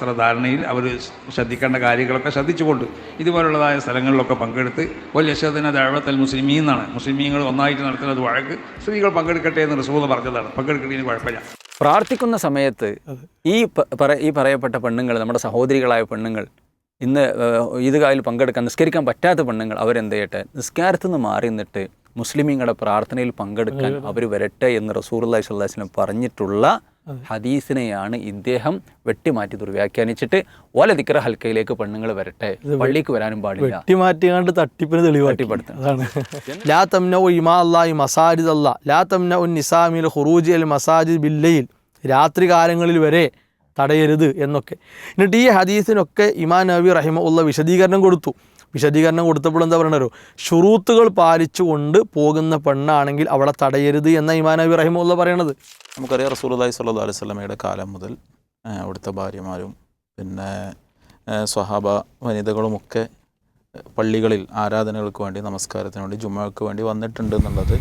വസ്ത്രധാരണയിൽ അവർ ശ്രദ്ധിക്കേണ്ട കാര്യങ്ങളൊക്കെ ശ്രദ്ധിച്ചുകൊണ്ട് ഇതുപോലുള്ളതായ സ്ഥലങ്ങളിലൊക്കെ പങ്കെടുത്ത് വലിയ യശദിന ദഴവത്തൽ മുസ്ലിമീ എന്നാണ്. മുസ്ലിമീങ്ങൾ ഒന്നായിട്ട് നടത്തുന്നത് വഴക്ക് സ്ത്രീകൾ പങ്കെടുക്കട്ടെ എന്ന് റസൂദ് പറഞ്ഞതാണ്. പങ്കെടുക്കുന്നതിന് കുഴപ്പമില്ല. പ്രാർത്ഥിക്കുന്ന സമയത്ത് ഈ ഈ പറയപ്പെട്ട പെണ്ണുങ്ങൾ നമ്മുടെ സഹോദരികളായ പെണ്ണുങ്ങൾ ഇന്ന് ഇത് ഈദ്ഗാഹിൽ പങ്കെടുക്കാൻ നിസ്കരിക്കാൻ പറ്റാത്ത പെണ്ണുങ്ങൾ അവരെന്ത് ചെയ്യട്ടെ? നിസ്കാരത്തിൽ നിന്ന് മാറി നിന്നിട്ട് മുസ്ലിമീങ്ങളുടെ പ്രാർത്ഥനയിൽ പങ്കെടുക്കാൻ അവർ വരട്ടെ എന്ന് റസൂർ അള്ളഹി സ്വല്ലാസ്ലം പറഞ്ഞിട്ടുള്ള ഹദീസിനെയാണ് ഇദ്ദേഹം വെട്ടിമാറ്റി ദുർവ്യാഖ്യാനിച്ചിട്ട് ഓല ദിക്കറ ഹൽക്കയിലേക്ക് പെണ്ണുങ്ങൾ വരട്ടെ. പള്ളിക്ക് വരാനും പാടില്ല. വെട്ടിമാറ്റിയാണ്ട് തട്ടിപ്പിന് ബില്ലയിൽ രാത്രി കാലങ്ങളിൽ വരെ തടയരുത് എന്നൊക്കെ. എന്നിട്ട് ഈ ഹദീസിനൊക്കെ ഇമാൻ നബി റഹിമ ഉള്ള വിശദീകരണം കൊടുത്തു. വിശദീകരണം കൊടുത്തപ്പോൾ എന്താ പറയണോ ഷുറൂത്തുകൾ പാലിച്ചുകൊണ്ട് പോകുന്ന പെണ്ണാണെങ്കിൽ അവളെ തടയരുത് എന്ന ഇമാൻ നബി റഹിമ ഉള്ള പറയണത്. നമുക്കറിയാം റസൂലുള്ളാഹി സല്ലാ സ്വലമയുടെ കാലം മുതൽ അവിടുത്തെ ഭാര്യമാരും പിന്നെ സ്വഹാബ വനിതകളുമൊക്കെ പള്ളികളിൽ ആരാധനകൾക്ക് വേണ്ടി നമസ്കാരത്തിന് വേണ്ടി ജുമ്മക്ക് വേണ്ടി വന്നിട്ടുണ്ട് എന്നുള്ളത്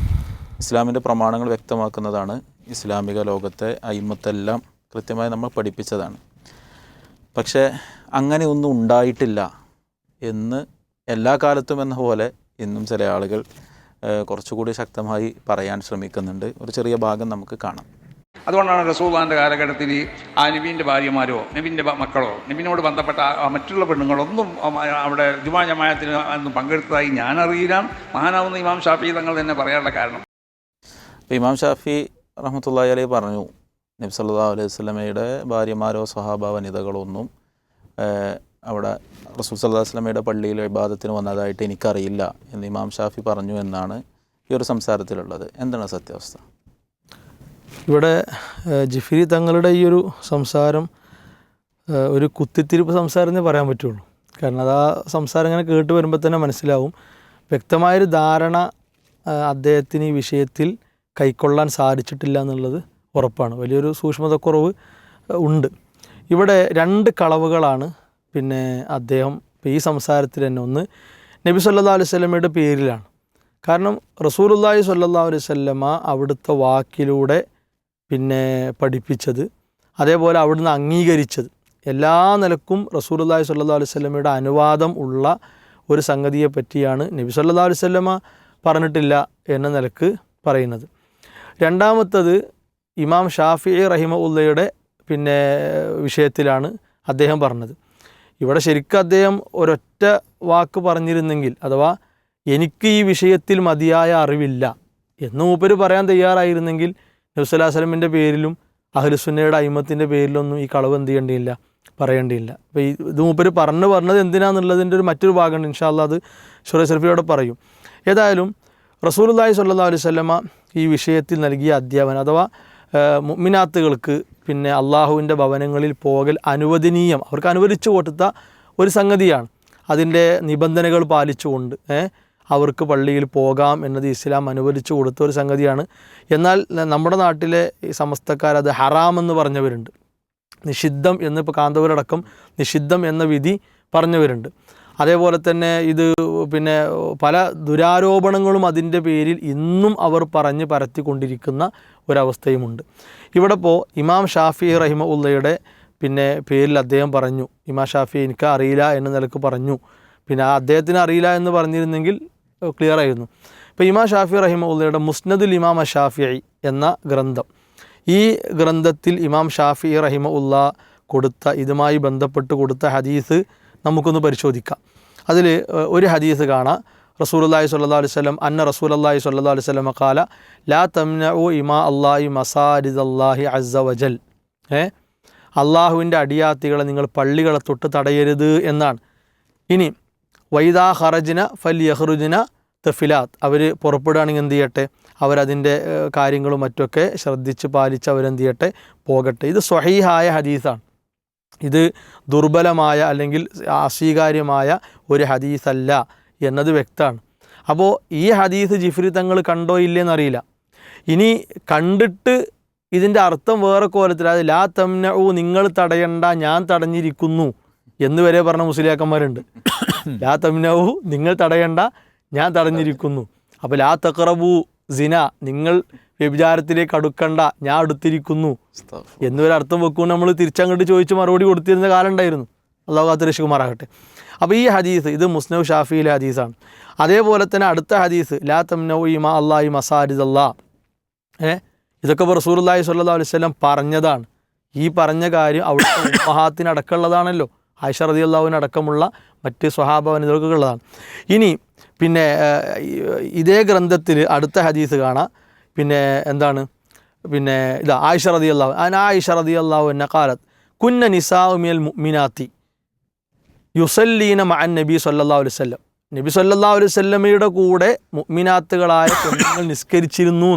ഇസ്ലാമിന്റെ പ്രമാണങ്ങൾ വ്യക്തമാക്കുന്നതാണ്. ഇസ്ലാമിക ലോകത്തെ അയിമത്തെല്ലാം കൃത്യമായി നമ്മൾ പഠിപ്പിച്ചതാണ്. പക്ഷേ അങ്ങനെ ഒന്നും ഉണ്ടായിട്ടില്ല എന്ന് എല്ലാ കാലത്തും എന്ന പോലെ ഇന്നും ചില ആളുകൾ കുറച്ചുകൂടി ശക്തമായി പറയാൻ ശ്രമിക്കുന്നുണ്ട്. ഒരു ചെറിയ ഭാഗം നമുക്ക് കാണാം. അതുകൊണ്ടാണ് റസൂദാന്റെ കാലഘട്ടത്തിൽ ആ നബീന്റെ ഭാര്യമാരോ നബീന്റെ മക്കളോ നബീനോട് ബന്ധപ്പെട്ട മറ്റുള്ള പെണ്ണുങ്ങളൊന്നും അവിടെ ജുമാ ജമായത്തിന് ഒന്നും പങ്കെടുത്തതായി ഞാനറിയില്ല. മഹാനാവുന്ന ഇമാം ഷാഫി തങ്ങൾ തന്നെ പറയാനുള്ള കാരണം. അപ്പോൾ ഇമാം ഷാഫി റഹ്മത്തുള്ളാഹി അലൈഹി പറഞ്ഞു നബി സല്ലല്ലാഹു അലൈഹി സ്വലമയുടെ ഭാര്യമാരോ സഹാബ വനിതകളോ ഒന്നും ഏഹ്, അവിടെ റസൂൽ സല്ലല്ലാഹു വസ്ലമയുടെ പള്ളിയിൽ വിവാദത്തിന് വന്നതായിട്ട് എനിക്കറിയില്ല എന്ന് ഇമാം ഷാഫി പറഞ്ഞു എന്നാണ് ഈ ഒരു സംസാരത്തിലുള്ളത്. എന്താണ് സത്യാവസ്ഥ? ഇവിടെ ജിഫിരി തങ്ങളുടെ ഈ ഒരു സംസാരം ഒരു കുത്തിത്തിരിപ്പ് സംസാരം പറയാൻ പറ്റുള്ളൂ. കാരണം അത് ആ സംസാരം ഇങ്ങനെ കേട്ട് വരുമ്പോൾ തന്നെ മനസ്സിലാവും. വ്യക്തമായൊരു ധാരണ അദ്ദേഹത്തിന് ഈ വിഷയത്തിൽ കൈക്കൊള്ളാൻ സാധിച്ചിട്ടില്ല എന്നുള്ളത് ഉറപ്പാണ്. വലിയൊരു സൂക്ഷ്മതക്കുറവ് ഉണ്ട്. ഇവിടെ രണ്ട് കളവുകളാണ് പിന്നെ അദ്ദേഹം ഈ സംസാരത്തിൽ തന്നെ ഒന്ന് നബി സല്ലാ അലൈഹി സ്വലമയുടെ പേരിലാണ്. കാരണം റസൂലുള്ളാഹി സല്ലാ അലൈഹി വസല്ലമ അവിടുത്തെ വാക്കിലൂടെ പിന്നെ പഠിപ്പിച്ചത് അതേപോലെ അവിടുന്ന് അംഗീകരിച്ചത്. എല്ലാ നിലക്കും റസൂലുള്ളാഹി സല്ലാ അലൈഹി വസല്ലമയുടെ അനുവാദം ഉള്ള ഒരു സംഗതിയെ പറ്റിയാണ് നബി സല്ലാ അലൈഹി വസല്ലമ പറഞ്ഞിട്ടില്ല എന്ന നിലയ്ക്ക് പറയുന്നത്. രണ്ടാമത്തത് ഇമാം ഷാഫി റഹിമ ഉള്ളയുടെ പിന്നെ വിഷയത്തിലാണ് അദ്ദേഹം പറഞ്ഞത്. ഇവിടെ ശരിക്കും അദ്ദേഹം ഒരൊറ്റ വാക്ക് പറഞ്ഞിരുന്നെങ്കിൽ അഥവാ എനിക്ക് ഈ വിഷയത്തിൽ മതിയായ അറിവില്ല എന്ന് മൂപ്പര് പറയാൻ തയ്യാറായിരുന്നെങ്കിൽ നബ്സലാസ്ലമിന്റെ പേരിലും അഹ്ലുസുന്നയുടെ അയിമത്തിന്റെ പേരിലൊന്നും ഈ കളവ് എന്ത് ചെയ്യേണ്ടിയില്ല പറയേണ്ടിയില്ല. അപ്പോൾ ഈ ഇത് മൂപ്പര് പറഞ്ഞു പറഞ്ഞത് എന്തിനാന്നുള്ളതിന്റെ ഒരു മറ്റൊരു ഭാഗമുണ്ട്. ഇൻഷാല്ല അത് ഷുറൈ സർഫിയോടെ പറയും. ഏതായാലും റസൂലുല്ലാഹി സല്ലാ അലൈഹി വസല്ലമ ഈ വിഷയത്തിൽ നൽകിയ അധ്യാപനം അഥവാ ഏഹ്, മുഅ്മിനാത്തുകൾക്ക് പിന്നെ അള്ളാഹുവിന്റെ ഭവനങ്ങളിൽ പോകൽ അനുവദനീയം. അവർക്ക് അനുവദിച്ചു കൊടുത്ത ഒരു സംഗതിയാണ്. അതിന്റെ നിബന്ധനകൾ പാലിച്ചുകൊണ്ട് അവർക്ക് പള്ളിയിൽ പോകാം എന്നത് ഇസ്ലാം അനുവദിച്ചു കൊടുത്ത ഒരു സംഗതിയാണ്. എന്നാൽ നമ്മുടെ നാട്ടിലെ ഈ സമസ്തക്കാർ അത് ഹറാം എന്ന് പറഞ്ഞവരുണ്ട്. നിഷിദ്ധം എന്ന് ഇപ്പോൾ കാന്തപുരടക്കം നിഷിദ്ധം എന്ന വിധി പറഞ്ഞവരുണ്ട്. അതേപോലെ തന്നെ ഇത് പിന്നെ പല ദുരാരോപണങ്ങളും അതിന്റെ പേരിൽ ഇന്നും അവർ പറഞ്ഞ് പരത്തിക്കൊണ്ടിരിക്കുന്ന ഒരവസ്ഥയുമുണ്ട്. ഇവിടെ ഇപ്പോൾ ഇമാം ഷാഫി റഹിമ ഉള്ളയുടെ പിന്നെ പേരിൽ അദ്ദേഹം പറഞ്ഞു ഇമാം ഷാഫി എനിക്ക് അറിയില്ല എന്ന നിലയ്ക്ക് പറഞ്ഞു. പിന്നെ ആ അദ്ദേഹത്തിന് അറിയില്ല എന്ന് പറഞ്ഞിരുന്നെങ്കിൽ ക്ലിയർ ആയിരുന്നു. ഇപ്പോൾ ഇമാം ഷാഫി റഹിമ ഉള്ളയുടെ മുസ്നദുൽ ഇമാം ഷാഫിഐ എന്ന ഗ്രന്ഥം ഈ ഗ്രന്ഥത്തിൽ ഇമാം ഷാഫി റഹിമ ഉള്ള കൊടുത്ത ഇതുമായി ബന്ധപ്പെട്ട് കൊടുത്ത ഹദീസ് നമുക്കൊന്ന് പരിശോധിക്കാം. അതിൽ ഒരു ഹദീസ് കാണാം. റസൂലുള്ളാഹി സ്വല്ലല്ലാഹു അലൈഹി വസല്ലം അന്ന റസൂലുള്ളാഹി സ്വല്ലല്ലാഹു അലൈഹി വസല്ലം ഖാല ലാ തംനഉ ഇമാ മസാരിദ് അള്ളാഹി അസ്സ വജൽ. ഏ? അള്ളാഹുവിന്റെ അടിയാത്തികളെ നിങ്ങൾ പള്ളികളെ തൊട്ട് തടയരുത് എന്നാണ്. ഇനി വൈദാ ഹറജിന ഫൽ യഹ്റുജിന തഫിലാത്ത്. അവർ പുറപ്പെടുകയാണെങ്കിൽ എന്ത് ചെയ്യട്ടെ? അവരതിന്റെ കാര്യങ്ങളും മറ്റൊക്കെ ശ്രദ്ധിച്ച് പാലിച്ച് അവരെന്ത് ചെയ്യട്ടെ? പോകട്ടെ. ഇത് സ്വഹീഹായ ഹദീസാണ്. ഇത് ദുർബലമായ അല്ലെങ്കിൽ അസ്വീകാര്യമായ ഒരു ഹദീസല്ല എന്നത് വ്യക്തമാണ്. അപ്പോൾ ഈ ഹദീസ് ജിഫ്രി തങ്ങൾ കണ്ടോ ഇല്ലേന്നറിയില്ല ഇനി കണ്ടിട്ട് ഇതിന്റെ അർത്ഥം വേറെ കോലത്തിൽ അത് ലാ തംനഊ നിങ്ങൾ തടയണ്ട ഞാൻ തടഞ്ഞിരിക്കുന്നു എന്ന് വരെ പറഞ്ഞ മുസ്ലിയാക്കന്മാരുണ്ട്. ലാ തംനഊ നിങ്ങൾ തടയണ്ട ഞാൻ തടഞ്ഞിരിക്കുന്നു. അപ്പോൾ ലാ തക്രബു സിന നിങ്ങൾ വ്യഭിചാരത്തിലേക്ക് അടുക്കണ്ട. ഞാൻ അടുത്തിരിക്കുന്നു. എന്നൊരർത്ഥം വെക്കും നമ്മൾ തിരിച്ചങ്ങോട്ട് ചോദിച്ച് മറുപടി കൊടുത്തിരുന്ന കാലം ഉണ്ടായിരുന്നു. അള്ളാഹു കാത്തുരക്ഷിക്കുമാറാകട്ടെ അപ്പോൾ ഈ ഹദീസ് ഇത് മുസ്നവ് ഷാഫിയിലെ ഹദീസാണ്. അതേപോലെ തന്നെ അടുത്ത ഹദീസ് ലാ തംനൗ ഇമാ അള്ളാഹി മസാരിദ് അല്ലാ ഏ? ഇതൊക്കെ സ്വല്ലല്ലാഹു അലൈഹി വസല്ലം പറഞ്ഞതാണ്. ഈ പറഞ്ഞ കാര്യം അവിടുത്തെ ഉമ്മഹാത്തിനടക്കമുള്ളതാണല്ലോ ആയിഷ റളിയല്ലാഹുവിന് അടക്കമുള്ള മറ്റ് സ്വഹാബ വനിതകൾക്കുള്ളതാണ് ഇനി പിന്നെ ഇതേ ഗ്രന്ഥത്തിൽ അടുത്ത ഹദീസ് കാണാം. പിന്നെ എന്താണ്? പിന്നെ ഇതാ ആയിഷ അള്ളാഹു അൻ ആയിഷ അള്ളാഹു എന്ന കാലത്ത് കുന്ന നിസാഉ മിനാത്തി യുസല്ലീന മഅൻ നബി സല്ലാ അലൈഹി വസല്ലം. നബി സല്ലാ അലൈഹി വസല്ലമയുടെ കൂടെ മിനാത്തുകളായ പെണ്ണുങ്ങൾ നിസ്കരിച്ചിരുന്നു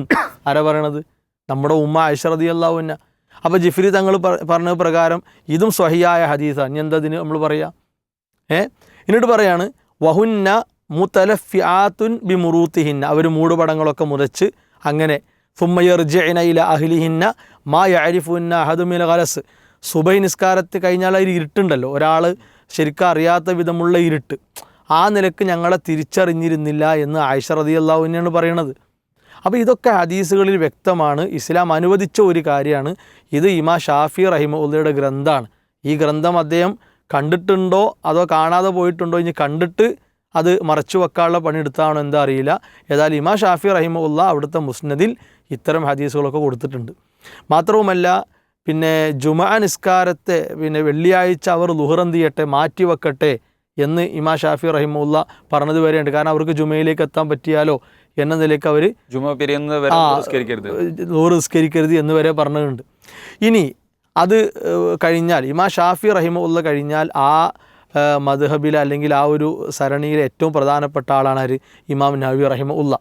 ആരാ പറയണത്? നമ്മുടെ ഉമ്മ ആയിഷ അള്ളാഹു എന്ന അപ്പോൾ ജിഫ്രി തങ്ങൾ പറ- പറഞ്ഞ പ്രകാരം ഇതും സ്വഹിയായ ഹദീസാണ് ഇനി എന്തതിന് നമ്മൾ പറയാം? ഏ? എന്നിട്ട് പറയാണ് വഹുന്ന മുത്തലഫ്യാത്തുൻ ബി മുറൂത്തിഹിന്ന അവർ മൂടുപടങ്ങളൊക്കെ മുതച്ച് അങ്ങനെ സുമ്മയർജനയില അഹ്ലിഹിന്ന മാ യരിഫുന്ന അഹദുമിൽ ഖലസ് സുബൈ നിസ്കാരത്ത് കഴിഞ്ഞാൽ അതിൽ ഇരുട്ടുണ്ടല്ലോ. ഒരാൾ ശരിക്കും അറിയാത്ത വിധമുള്ള ഇരുട്ട്. ആ നിലയ്ക്ക് ഞങ്ങളെ തിരിച്ചറിഞ്ഞിരുന്നില്ല എന്ന് ആയിഷ റളിയല്ലാഹു തന്നെയാണ് പറയണത്. അപ്പോൾ ഇതൊക്കെ ഹദീസുകളിൽ വ്യക്തമാണ്. ഇസ്ലാം അനുവദിച്ച ഒരു കാര്യമാണ്. ഇത് ഇമാ ഷാഫി റഹിമുള്ളയുടെ ഗ്രന്ഥമാണ്. ഈ ഗ്രന്ഥം അദ്ദേഹം കണ്ടിട്ടുണ്ടോ അതോ കാണാതെ പോയിട്ടുണ്ടോ ഇനി കണ്ടിട്ട് അത് മറച്ചു വെക്കാനുള്ള പണിയെടുത്താണോ എന്താ അറിയില്ല. ഏതായാലും ഇമാ ഷാഫി റഹിമുള്ള അവിടുത്തെ മുസ്നദിൽ ഇത്തരം ഹദീസുകളൊക്കെ കൊടുത്തിട്ടുണ്ട്. മാത്രവുമല്ല പിന്നെ ജുമാ നിസ്കാരത്തെ പിന്നെ വെള്ളിയാഴ്ച അവർ ലുഹറന്ത് ചെയ്യട്ടെ മാറ്റി വെക്കട്ടെ എന്ന് ഇമാ ഷാഫി റഹിമുള്ള പറഞ്ഞത് വരെയുണ്ട്. കാരണം അവർക്ക് ജുമയിലേക്ക് എത്താൻ പറ്റിയാലോ എന്ന നിലയ്ക്ക് അവർ ലുഹർ നിസ്കരിക്കരുത് എന്ന് വരെ പറഞ്ഞിട്ടുണ്ട്. ഇനി അത് കഴിഞ്ഞാൽ ഇമാ ഷാഫി റഹിമുള്ള കഴിഞ്ഞാൽ ആ ഏഹ്, മദ്ഹബിൽ അല്ലെങ്കിൽ ആ ഒരു സരണിയിലെ ഏറ്റവും പ്രധാനപ്പെട്ട ആളാണ് ആര്? ഇമാം നബി റഹിമ ഉള്ള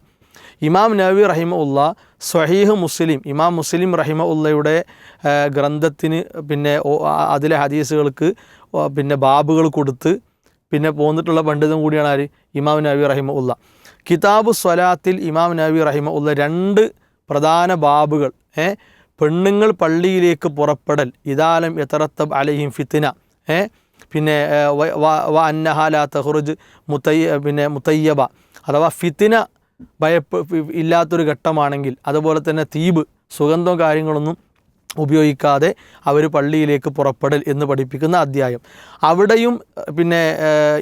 ഇമാം നബി റഹിമ ഉള്ള സ്വഹീഹ് മുസ്ലിം ഇമാം മുസ്ലിം റഹിമ ഉള്ളയുടെ ഗ്രന്ഥത്തിന് പിന്നെ അതിലെ ഹദീസുകൾക്ക് പിന്നെ ബാബുകൾ കൊടുത്ത് പിന്നെ പോന്നിട്ടുള്ള പണ്ഡിതം കൂടിയാണ് ആര്? ഇമാം നബി റഹിമ ഉള്ള കിതാബ് സ്വലാത്തിൽ ഇമാം നബി റഹിമ ഉള്ള രണ്ട് പ്രധാന ബാബുകൾ ഏ പെണ്ണുങ്ങൾ പള്ളിയിലേക്ക് പുറപ്പെടൽ ഇതാലം എത്തറത്തബ് അലഹിം ഫിത്തിന ഏ പിന്നെ വ- അന്നഹാല തഹ്റുജ് മുത്തയ്യ പിന്നെ മുത്തയ്യബ അഥവാ ഫിത്തിന ഭയപ്പ് ഇല്ലാത്തൊരു ഘട്ടമാണെങ്കിൽ അതുപോലെ തന്നെ തീബ് സുഗന്ധം കാര്യങ്ങളൊന്നും ഉപയോഗിക്കാതെ അവർ പള്ളിയിലേക്ക് പുറപ്പെടൽ എന്ന് പഠിപ്പിക്കുന്ന അധ്യായം. അവിടെയും പിന്നെ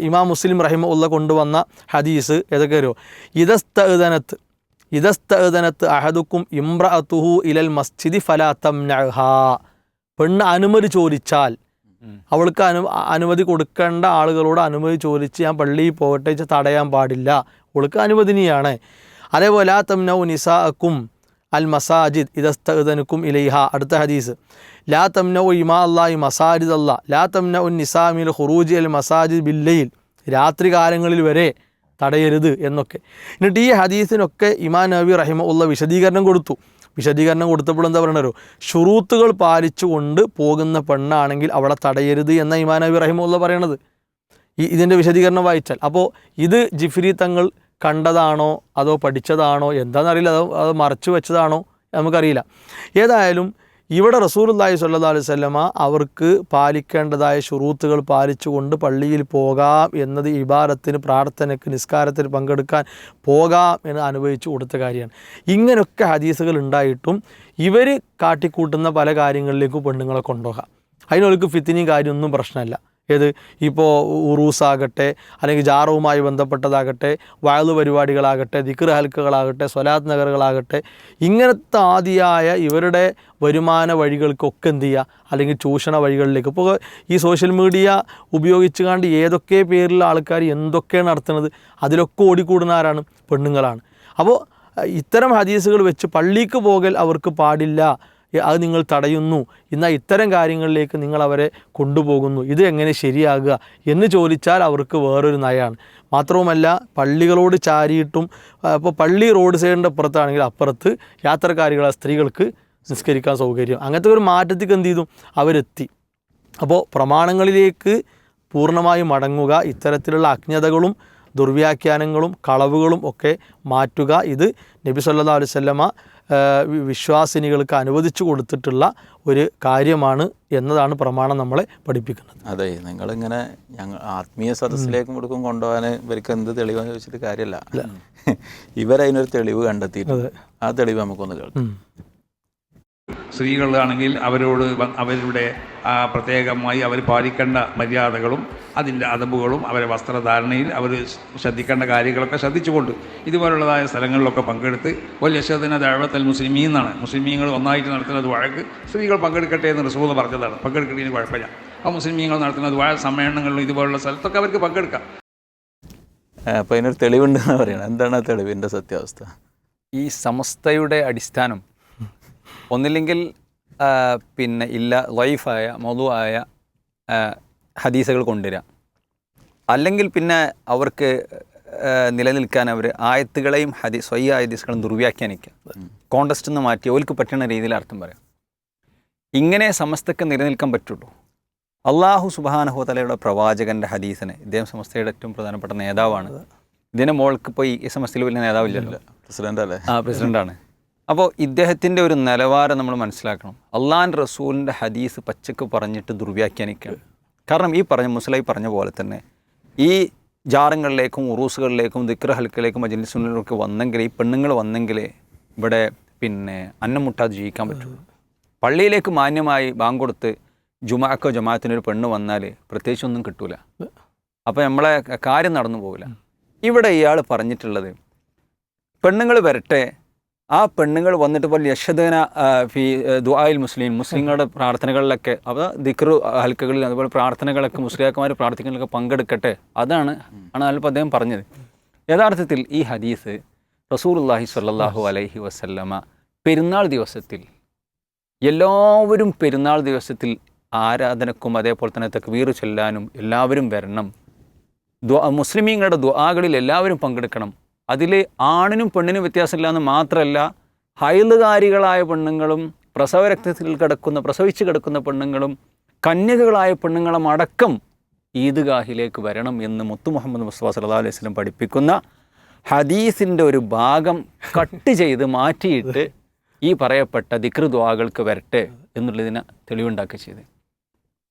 ഇമാം മുസ്ലിം റഹിമ ഉള്ള കൊണ്ടുവന്ന ഹദീസ് ഏതൊക്കെ വരുമോ ഇതസ്തനത്ത് ഇതസ്തനത്ത് അഹദുക്കും ഇമ്രഅത്തുഹു ഇലൽ മസ്ജിദി ഫലാത്തം പെണ്ണ് അനുമതി ചോദിച്ചാൽ അവൾക്ക് അനു അനുമതി കൊടുക്കേണ്ട ആളുകളോട് അനുമതി ചോദിച്ച് ഞാൻ പള്ളിയിൽ പോകട്ടെ തടയാൻ പാടില്ല. അവൾക്ക് അനുവദനീയാണ്. അതേപോലെ തംനൗ നിസാഅക്കും അൽ മസാജിദ് ഇതസ്തനുക്കും ഇലൈഹ. അടുത്ത ഹദീസ്. ലാ തംനൗ ഇമാ അള്ളാഹി മസാജിദ് അല്ല ലാ തംനൗ നിസാമിൽ ഹുറൂജി അൽ മസാജിദ് ബില്ലയിൽ രാത്രി കാലങ്ങളിൽ വരെ തടയരുത് എന്നൊക്കെ. എന്നിട്ട് ഈ ഹദീസിനൊക്കെ ഇമാൻ നബി റഹിമ ഉള്ള വിശദീകരണം കൊടുത്തു. വിശദീകരണം കൊടുത്തപ്പോൾ എന്താ പറയണോ ഷുറൂത്തുകൾ പാലിച്ചുകൊണ്ട് പോകുന്ന പെണ്ണാണെങ്കിൽ അവളെ തടയരുത് എന്ന ഇമാൻ നബി റഹിമുള്ള പറയണത്. ഈ ഇതിന്റെ വിശദീകരണം വായിച്ചാൽ. അപ്പോൾ ഇത് ജിഫ്രി തങ്ങൾ കണ്ടതാണോ? അതോ പഠിച്ചതാണോ? എന്താണെന്നറിയില്ല അതോ അത് മറച്ചു വെച്ചതാണോ? നമുക്കറിയില്ല. ഏതായാലും ഇവിടെ റസൂലുള്ളാഹി സ്വല്ലല്ലാഹു അലൈഹി വസല്ലമ അവർക്ക് പാലിക്കേണ്ടതായ ഷുറൂത്തുകൾ പാലിച്ചുകൊണ്ട് പള്ളിയിൽ പോകാം എന്നത് ഇബാരത്തിന് പ്രാർത്ഥനയ്ക്ക് നിസ്കാരത്തിന് പങ്കെടുക്കാൻ പോകാം എന്ന് അനുഭവിച്ചു കൊടുത്ത കാര്യമാണ്. ഇങ്ങനെയൊക്കെ ഹദീസുകൾ ഉണ്ടായിട്ടും ഇവർ കാട്ടിക്കൂട്ടുന്ന പല കാര്യങ്ങളിലേക്കും പെണ്ണുങ്ങളെ കൊണ്ടുപോകാം. അതിനൊരു ഫിത്തിനിയും കാര്യമൊന്നും പ്രശ്നമല്ല. ഏത്? ഇപ്പോൾ ഉറൂസാകട്ടെ അല്ലെങ്കിൽ ജാറവുമായി ബന്ധപ്പെട്ടതാകട്ടെ വയലു പരിപാടികളാകട്ടെ ദിക്ർ ഹൽക്കുകളാകട്ടെ സ്വലാത്ത് നഗറുകളാകട്ടെ ഇങ്ങനത്തെ ആദിയായ ഇവരുടെ വരുമാന വഴികൾക്കൊക്കെ എന്ത് ചെയ്യുക അല്ലെങ്കിൽ ചൂഷണ വഴികളിലേക്ക്. ഇപ്പോൾ ഈ സോഷ്യൽ മീഡിയ ഉപയോഗിച്ച് കണ്ട് ഏതൊക്കെ പേരിലുള്ള ആൾക്കാർ എന്തൊക്കെ നടത്തുന്നത്? അതിലൊക്കെ ഓടിക്കൂടുന്ന ആരാണ് പെണ്ണുങ്ങളാണ്. അപ്പോൾ ഇത്തരം ഹദീസുകൾ വെച്ച് പള്ളിക്ക് പോകൽ അവർക്ക് പാടില്ല. അത് നിങ്ങൾ തടയുന്നു എന്നാൽ ഇത്തരം കാര്യങ്ങളിലേക്ക് നിങ്ങൾ അവരെ കൊണ്ടുപോകുന്നു. ഇത് എങ്ങനെ ശരിയാകുക എന്ന് ചോദിച്ചാൽ അവർക്ക് വേറൊരു നയമാണ്. മാത്രവുമല്ല പള്ളികളോട് ചാരിയിട്ടും ഇപ്പോൾ പള്ളി റോഡ് സൈഡിന്റെ അപ്പുറത്താണെങ്കിൽ അപ്പുറത്ത് യാത്രക്കാരികളെ സ്ത്രീകൾക്ക് നിസ്കരിക്കാൻ സൗകര്യം. അങ്ങനത്തെ ഒരു മാറ്റത്തേക്ക് എന്ത് ചെയ്തു? അവരെത്തി. അപ്പോൾ പ്രമാണങ്ങളിലേക്ക് പൂർണമായും മടങ്ങുക ഇത്തരത്തിലുള്ള അജ്ഞതകളും ദുർവ്യാഖ്യാനങ്ങളും കളവുകളും ഒക്കെ മാറ്റുക ഇത് നബി സല്ലാ വി- വിശ്വാസിനികൾക്ക് അനുവദിച്ചു കൊടുത്തിട്ടുള്ള ഒരു കാര്യമാണ് എന്നതാണ് പ്രമാണം നമ്മളെ പഠിപ്പിക്കുന്നത്. അതെ നിങ്ങളിങ്ങനെ ഞങ്ങൾ ആത്മീയ സദസ്സിലേക്കും കൊടുക്കും കൊണ്ടുപോകാൻ ഇവർക്ക് എന്ത് തെളിവാന്ന് ചോദിച്ചിട്ട് കാര്യമല്ല ഇവരതിനൊരു തെളിവ് കണ്ടെത്തിയിട്ടുണ്ട്. ആ തെളിവ് നമുക്കൊന്ന് കേൾക്കാം. സ്ത്രീകളാണെങ്കിൽ അവരോട് അവരുടെ പ്രത്യേകമായി അവർ പാലിക്കേണ്ട മര്യാദകളും അതിന്റെ അതമ്പുകളും അവരെ വസ്ത്രധാരണയിൽ അവർ ശ്രദ്ധിക്കേണ്ട കാര്യങ്ങളൊക്കെ ശ്രദ്ധിച്ചുകൊണ്ട് ഇതുപോലുള്ളതായ സ്ഥലങ്ങളിലൊക്കെ പങ്കെടുത്ത് വലിയ യശദിന ദഴവത്തൽ മുസ്ലിമീ എന്നാണ്. മുസ്ലിമീങ്ങൾ ഒന്നായിട്ട് നടത്തുന്നത് വഴക്ക് സ്ത്രീകൾ പങ്കെടുക്കട്ടെ എന്ന് റസൂൽ പറഞ്ഞതാണ്. പങ്കെടുക്കുന്നതിന് കുഴപ്പമില്ല. ആ മുസ്ലിമീങ്ങൾ നടത്തുന്നത് വഴ സമ്മേളനങ്ങളിലും ഇതുപോലുള്ള സ്ഥലത്തൊക്കെ അവർക്ക് പങ്കെടുക്കാം. അപ്പോൾ അതിനൊരു തെളിവുണ്ടെന്ന് പറയണം എന്താണ് ആ തെളിവിന്റെ സത്യാവസ്ഥ? ഈ സമസ്തയുടെ അടിസ്ഥാനം ഒന്നില്ലെങ്കിൽ പിന്നെ ഇല്ല ലൈഫായ മധുവായ ഹദീസുകൾ കൊണ്ടുവരിക അല്ലെങ്കിൽ പിന്നെ അവർക്ക് നിലനിൽക്കാൻ അവർ ആയത്തുകളെയും ഹദീസ് സ്വയ ഹദീസുകളും ദുർവ്യാഖ്യാനിക്കുക കോണ്ടസ്റ്റ് എന്ന് മാറ്റി അവർക്ക് പറ്റുന്ന രീതിയിൽ അർത്ഥം പറയാം. ഇങ്ങനെ സമസ്തക്ക് നിലനിൽക്കാൻ പറ്റുള്ളൂ. അള്ളാഹു സുബാനഹോതലയുടെ പ്രവാചകന്റെ ഹദീസിനെ ഇദ്ദേഹം സമസ്തയുടെ ഏറ്റവും പ്രധാനപ്പെട്ട നേതാവാണ്. ഇതിനെ മോൾക്ക് ഇപ്പോൾ ഈ സമസ്തയിൽ വലിയ നേതാവില്ലല്ലോ. പ്രസിഡന്റ് അല്ലേ ആ പ്രസിഡന്റാണ് അപ്പോൾ ഇദ്ദേഹത്തിന്റെ ഒരു നിലവാരം നമ്മൾ മനസ്സിലാക്കണം. അള്ളാൻ റസൂലിന്റെ ഹദീസ് പച്ചക്ക് പറഞ്ഞിട്ട് ദുർവ്യാഖ്യാനിക്കുകയാണ് കാരണം ഈ പറഞ്ഞ മുസ്ലായി പറഞ്ഞ പോലെ തന്നെ ഈ ജാറങ്ങളിലേക്കും ഉറൂസുകളിലേക്കും ദിക്ര ഹൽക്കിലേക്കും മജലിസുകളിലേക്ക് വന്നെങ്കിൽ ഈ പെണ്ണുങ്ങൾ വന്നെങ്കിൽ ഇവിടെ പിന്നെ അന്നം മുട്ടാതെ ജീവിക്കാൻ പറ്റുള്ളൂ പള്ളിയിലേക്ക് മാന്യമായി ബാങ്ക് കൊടുത്ത് ജുമാക്കോ ജമാഅത്തിനൊരു പെണ്ണ് വന്നാൽ പ്രത്യേകിച്ചൊന്നും കിട്ടൂല. അപ്പോൾ നമ്മളെ കാര്യം നടന്നു പോകില്ല ഇവിടെ ഇയാൾ പറഞ്ഞിട്ടുള്ളത് പെണ്ണുങ്ങൾ വരട്ടെ ആ പെണ്ണുങ്ങൾ വന്നിട്ട് പോലെ യശദന ഫി ദുആയിൽ മുസ്ലിം മുസ്ലിങ്ങളുടെ പ്രാർത്ഥനകളിലൊക്കെ അവ ദിക്റു ഹൽക്കകളിൽ അതുപോലെ പ്രാർത്ഥനകളൊക്കെ മുസ്ലിയാക്കന്മാർ പ്രാർത്ഥിക്കുന്നതിലൊക്കെ പങ്കെടുക്കട്ടെ? അതാണ് ആണ് അല്പം അദ്ദേഹം പറഞ്ഞത്. യഥാർത്ഥത്തിൽ ഈ ഹദീസ് റസൂലുള്ളാഹി സ്വല്ലല്ലാഹു അലൈഹി വസല്ലമ പെരുന്നാൾ ദിവസത്തിൽ എല്ലാവരും പെരുന്നാൾ ദിവസത്തിൽ ആരാധനക്കും അതേപോലെ തന്നെ തക്വീർ ചൊല്ലാനും എല്ലാവരും വരണം. മുസ്ലിമീങ്ങളുടെ ദ്വാകളിൽ എല്ലാവരും പങ്കെടുക്കണം. അതിൽ ആണിനും പെണ്ണിനും വ്യത്യാസമില്ല എന്ന് മാത്രമല്ല ഹൈലുകാരികളായ പെണ്ണുങ്ങളും പ്രസവരക്തത്തിൽ കിടക്കുന്ന പ്രസവിച്ച് കിടക്കുന്ന പെണ്ണുങ്ങളും കന്യകകളായ പെണ്ണുങ്ങളും അടക്കം ഈദ്ഗാഹിലേക്ക് വരണം എന്ന് മുത്തു മുഹമ്മദ് മുസ്തഫ സല്ലാ അലൈഹി സ്വലം പഠിപ്പിക്കുന്ന ഹദീസിന്റെ ഒരു ഭാഗം കട്ട് ചെയ്ത് മാറ്റിയിട്ട് ഈ പറയപ്പെട്ട ദിക്ർ ദ്വാകൾക്ക് വരട്ടെ എന്നുള്ളതിനെ തെളിവുണ്ടാക്കുക ചെയ്ത്.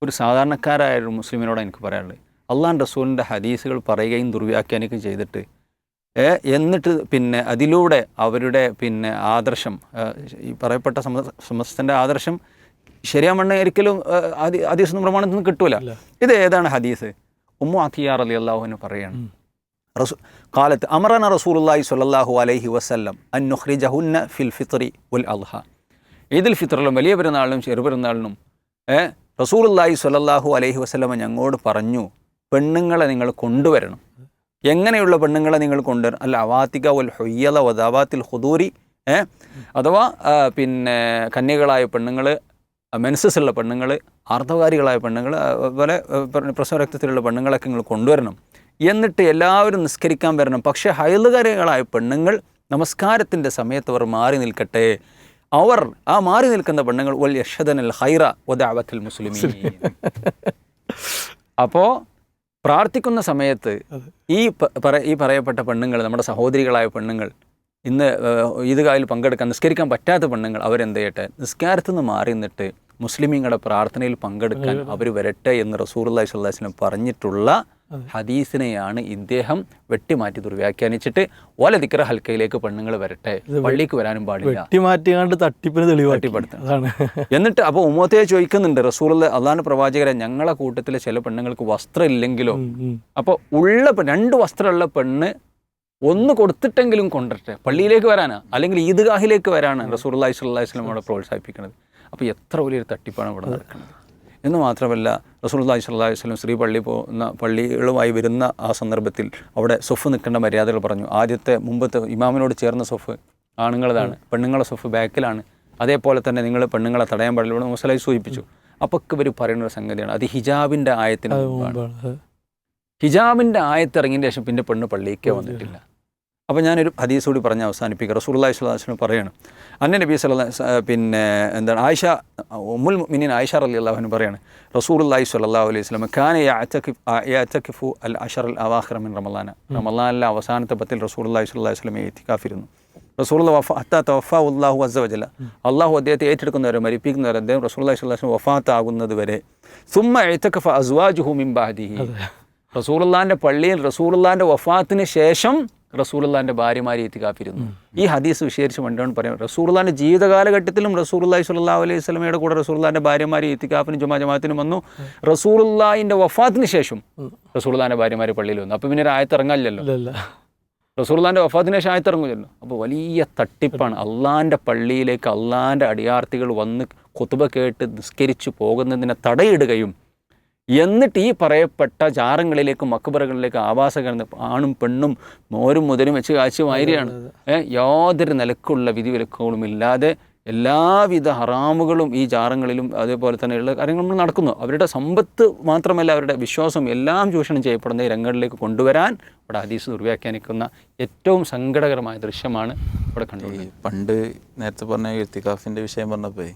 ഒരു സാധാരണക്കാരായ ഒരു മുസ്ലിമിനോട് എനിക്ക് പറയാനുള്ളത്. അള്ളാൻ റസൂലിന്റെ ഹദീസുകൾ പറയുകയും ദുർവ്യാഖ്യാനിക്കുകയും ചെയ്തിട്ട് എന്നിട്ട് പിന്നെ അതിലൂടെ അവരുടെ പിന്നെ ആദർശം ഈ പറയപ്പെട്ട സമ സമസ്തന്റെ ആദർശം ശരിയാമണ്ണ ഒരിക്കലും ഹദീസ് പ്രമാണത്തിൽ നിന്ന് കിട്ടൂല. ഇത് ഏതാണ് ഹദീസ്? ഉമ്മു അത്തിയാർ അലി അള്ളാഹുവിന് പറയാണ്. റസൂ കാലത്ത് അമറന റസൂലുള്ളാഹി സ്വല്ലല്ലാഹു അലൈഹി വസല്ലം അൻ നുഖ്രിജഹുന്ന ഫിൽ ഫിത്രി ഉൽ അൽഹ ഈദുൽ ഫിത്റിലും വലിയ പെരുന്നാളിനും ചെറു പെരുന്നാളിനും റസൂൽ റസൂലുള്ളാഹി സ്വല്ലല്ലാഹു അലൈഹി വസല്ലമ ഞങ്ങളോട് പറഞ്ഞു പെണ്ണുങ്ങളെ നിങ്ങൾ കൊണ്ടുവരണം. എങ്ങനെയുള്ള പെണ്ണുങ്ങളെ നിങ്ങൾ കൊണ്ടുവരും അല്ല അവാത്തിക വൽ ഹൊയ്യല വദാവാത്തിൽ ഹുദൂരി ഏ? അഥവാ പിന്നെ കന്യകളായ പെണ്ണുങ്ങൾ മെൻസസ് ഉള്ള പെണ്ണുങ്ങൾ ആർദ്ധകാരികളായ പെണ്ണുങ്ങൾ അതുപോലെ പ്രസവരക്തത്തിലുള്ള പെണ്ണുങ്ങളൊക്കെ നിങ്ങൾ കൊണ്ടുവരണം എന്നിട്ട് എല്ലാവരും നിസ്കരിക്കാൻ വരണം. പക്ഷേ ഹൈലുകാരികളായ പെണ്ണുങ്ങൾ നമസ്കാരത്തിന്റെ സമയത്ത് അവർ മാറി നിൽക്കട്ടെ. അവർ ആ മാറി നിൽക്കുന്ന പെണ്ണുങ്ങൾ വൽ അൽ ഹൈറ വദാവത്തിൽ മുസ്ലിമീൻ. അപ്പോൾ പ്രാർത്ഥിക്കുന്ന സമയത്ത് ഈ ഈ പറയപ്പെട്ട പെണ്ണുങ്ങൾ നമ്മുടെ സഹോദരികളായ പെണ്ണുങ്ങൾ ഇന്ന് ഇത് ഈദ്ഗാഹിൽ പങ്കെടുക്കാൻ നിസ്കരിക്കാൻ പറ്റാത്ത പെണ്ണുങ്ങൾ അവരെന്ത് ചെയ്യട്ടെ? നിസ്കാരത്തിൽ നിന്ന് മാറി നിന്നിട്ട് മുസ്ലിമീങ്ങളുടെ പ്രാർത്ഥനയിൽ പങ്കെടുക്കാൻ അവർ വരട്ടെ എന്ന് റസൂർ അള്ളഹി സ്വല്ലാസ്ലം പറഞ്ഞിട്ടുള്ള ഹദീസിനെയാണ് ഇദ്ദേഹം വെട്ടിമാറ്റി ദുർവ്യാഖ്യാനിച്ചിട്ട് ഓല ദിക്ര ഹൽക്കയിലേക്ക് പെണ്ണുങ്ങൾ വരട്ടെ. പള്ളിക്ക് വരാനും പാടില്ല. വെട്ടിമാറ്റിയാണ്ട് തട്ടിപ്പിന് എന്നിട്ട് അപ്പോൾ ഉമ്മത്തെ ചോദിക്കുന്നുണ്ട് റസൂൽ അള്ളാഹ് പ്രവാചകരെ ഞങ്ങളെ കൂട്ടത്തിലെ ചില പെണ്ണുങ്ങൾക്ക് വസ്ത്രം ഇല്ലെങ്കിലോ. അപ്പോൾ ഉള്ള രണ്ട് വസ്ത്രമുള്ള പെണ്ണ് ഒന്ന് കൊടുത്തിട്ടെങ്കിലും കൊണ്ടട്ടെ പള്ളിയിലേക്ക് വരാനാ? അല്ലെങ്കിൽ ഈദ്ഗാഹിലേക്ക് വരാനാണ് റസൂർ അള്ളാഹി വസല്ലം അവിടെ പ്രോത്സാഹിപ്പിക്കുന്നത് അപ്പോൾ എത്ര വലിയൊരു തട്ടിപ്പാണ് ഇവിടെ നടക്കുന്നത്. എന്ന് മാത്രമല്ല റസൂൽ അള്ളാഹി വസ്ലം സ്ത്രീ പള്ളി പോകുന്ന പള്ളികളുമായി വരുന്ന ആ സന്ദർഭത്തിൽ അവിടെ സൊഫ് നിൽക്കേണ്ട മര്യാദകൾ പറഞ്ഞു. ആദ്യത്തെ മുമ്പത്തെ ഇമാമിനോട് ചേർന്ന സൊഫ് ആണുങ്ങളതാണ് പെണ്ണുങ്ങളെ സൊഫ് ബാക്കിലാണ്. അതേപോലെ തന്നെ നിങ്ങൾ പെണ്ണുങ്ങളെ തടയാൻ പാടില്ല. മുസലായി സൂചിപ്പിച്ചു. അപ്പോൾ ഇവർ പറയുന്ന ഒരു സംഗതിയാണ്. അത് ഹിജാബിന്റെ ആയത്തിന്. ഹിജാബിന്റെ ആയത്തിറങ്ങിയതിന് ശേഷം പിന്നെ പെണ്ണ് പള്ളിക്കേ വന്നിട്ടില്ല. അപ്പോൾ ഞാനൊരു ഹദീസ് കൂടി പറഞ്ഞ് അവസാനിപ്പിക്കുക റസൂലുള്ളാഹി സ്വലാസ്ലം പറയാണ്. അന്ന നബി സല്ലല്ലാഹു പിന്നെ എന്താണ് ആയിഷ ഉമ്മുൽ മിനിൻ ആയിഷ അലി അൻഹ പറയാണ് റസൂലുള്ളാഹി സ്വല്ലാ അലൈഹി യഅതകിഫ് യഅതകിഫു അൽ അഷർ അൽ അവാഹ്റമിൻ റമലാന റമലാനിലെ അവസാനത്തെ പത്തിൽ റസൂലുള്ളാഹി സ്വല്ലാ അലൈഹി വസല്ലം ഇത്തികാഫിരുന്നു റസൂള്ള വഫ ഹത്താ തവഫ ഉള്ളാഹു അസവജല്ല അള്ളാഹു അദ്ദേഹത്തെ ഏറ്റെടുക്കുന്നവരെ മരിപ്പിക്കുന്നവരെ അദ്ദേഹം റസൂൽ സ്വല്ലാസ്ലം വഫാത്താകുന്നത് വരെ സുമ്മ എഴുത്തക്കഫ അസ്വാജുഹു മിംബാദിഹി റസൂലുള്ളാന്റെ പള്ളിയിൽ റസൂലുള്ളാന്റെ വഫാത്തിന് ശേഷം റസൂലുള്ളാന്റെ ഭാര്യമാരെ എത്തിക്കാപ്പിരുന്നു ഈ ഹദീസ് വിശേഷിച്ച് പണ്ടാണ് പറയാം. റസൂലുള്ളാന്റെ ജീവിതകാലഘട്ടത്തിലും റസൂലുള്ളാഹി സ്വല്ലല്ലാഹു അലൈഹി സ്വലമയുടെ കൂടെ റസൂലുള്ളാന്റെ ഭാര്യമാരെ എത്തിക്കാപ്പിനും ജുമാ ജമാഅത്തിനും വന്നു. റസൂലുള്ളാഹിന്റെ വഫാത്തിന് ശേഷം റസൂലുള്ളാന്റെ ഭാര്യമാരെ പള്ളിയിൽ വന്നു. അപ്പോൾ പിന്നെ ഒരു ആയത്ത് ഇറങ്ങാനില്ലല്ലോ ഇല്ല ഇല്ല. റസൂർലാന്റെ വഫാത്തിന് ശേഷം ആയത്തിറങ്ങുമല്ലോ. അപ്പോൾ വലിയ തട്ടിപ്പാണ്. അള്ളാന്റെ പള്ളിയിലേക്ക് അള്ളാന്റെ അടിയാർത്ഥികൾ വന്ന് കുത്തുബ കേട്ട് നിസ്കരിച്ചു പോകുന്നതിനെ തടയിടുകയും എന്നിട്ട് ഈ പറയപ്പെട്ട ജാറങ്ങളിലേക്കും ആവാസ ആവാസങ്ങൾ ആണും പെണ്ണും മോരും മുതലും വെച്ച് കാഴ്ച വാരിയാണ്. ഏഹ് യാതൊരു നിലക്കുള്ള വിധിവിലക്കുകളും ഇല്ലാതെ എല്ലാവിധ ഹറാമുകളും ഈ ജാറങ്ങളിലും അതേപോലെ തന്നെയുള്ള കാര്യങ്ങൾ നമ്മൾ നടക്കുന്നു. അവരുടെ സമ്പത്ത് മാത്രമല്ല അവരുടെ വിശ്വാസം എല്ലാം ചൂഷണം ചെയ്യപ്പെടുന്ന ഈ രംഗങ്ങളിലേക്ക് കൊണ്ടുവരാൻ ഇവിടെ ഹദീസ് ദുർവ്യാഖ്യാനിക്കുന്ന ഏറ്റവും സങ്കടകരമായ ദൃശ്യമാണ് ഇവിടെ കണ്ടത് പണ്ട് നേരത്തെ പറഞ്ഞ ഇർത്തിക്കാഫിന്റെ വിഷയം പറഞ്ഞപ്പോ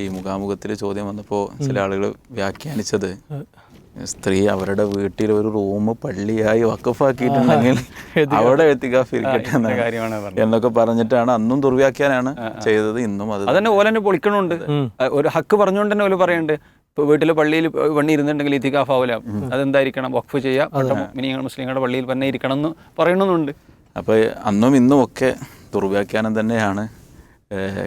ഈ മുഖാമുഖത്തിൽ ചോദ്യം വന്നപ്പോൾ ചില ആളുകൾ വ്യാഖ്യാനിച്ചത്. സ്ത്രീ അവരുടെ വീട്ടിൽ ഒരു റൂം പള്ളിയായി വക്കഫാക്കിയിട്ടുണ്ടെങ്കിൽ അവിടെ എത്തിക്കാഫ് എന്ന കാര്യമാണ് എന്നൊക്കെ പറഞ്ഞിട്ടാണ് അന്നും ദുർവ്യാഖ്യാനാണ് ചെയ്തത് ഇന്നും അത് അതന്നെ ഓലെന്നെ പൊളിക്കണുണ്ട്. ഒരു ഹക്ക് പറഞ്ഞുകൊണ്ട് തന്നെ ഓൽ പറയുന്നുണ്ട് ഇപ്പോൾ വീട്ടിൽ പള്ളിയിൽ പണി ഇരുന്നുണ്ടെങ്കിൽ ഇത്തിക്കാഫാവില്ല അതെന്തായിരിക്കണം? വഖഫ് ചെയ്യാം. മിനിങ്ങൾ മുസ്ലിങ്ങളുടെ പള്ളിയിൽ തന്നെ ഇരിക്കണം എന്ന് പറയണമെന്നുണ്ട് അപ്പോൾ അന്നും ഇന്നും ഒക്കെ ദുർവ്യാഖ്യാനം തന്നെയാണ്.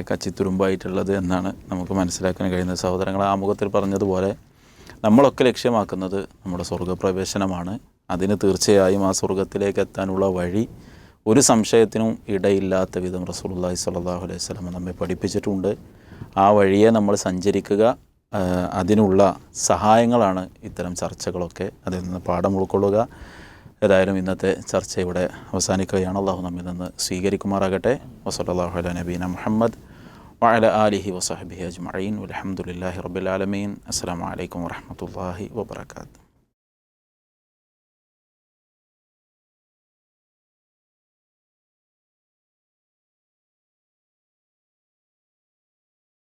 കച്ചിത്തുരുമ്പായിട്ടുള്ളത് എന്നാണ് നമുക്ക് മനസ്സിലാക്കാൻ കഴിയുന്നത്. സഹോദരങ്ങൾ ആമുഖത്തിൽ പറഞ്ഞതുപോലെ നമ്മളൊക്കെ ലക്ഷ്യമാക്കുന്നത് നമ്മുടെ സ്വർഗപ്രവേശനമാണ് അതിന് തീർച്ചയായും ആ സ്വർഗത്തിലേക്ക് എത്താനുള്ള വഴി ഒരു സംശയത്തിനും ഇടയില്ലാത്ത വിധം റസൂലുള്ളാഹി സ്വല്ലല്ലാഹു അലൈഹി വസല്ലം നമ്മെ പഠിപ്പിച്ചിട്ടുണ്ട്. ആ വഴിയെ നമ്മൾ സഞ്ചരിക്കുക അതിനുള്ള സഹായങ്ങളാണ് ഇത്തരം ചർച്ചകളൊക്കെ അതിൽ നിന്ന് പാഠം ഉൾക്കൊള്ളുക. ഏതായാലും ഇന്നത്തെ ചർച്ച ഇവിടെ അവസാനിക്കുകയാണ്. അള്ളാഹു നമ്മിൽ നിന്ന് സ്വീകരിക്കുമാറാകട്ടെ. വസ്ലാഹുല നബീന മുഹമ്മദ് വഅല ആലിഹി വസഹബിഹി അജ്മഈൻ. അലഹമുല്ലാഹി റബ്ബിൽ ആലമീൻ. അസ്സാം വലൈക്കും വറഹമത്തല്ലാഹി വാത്തു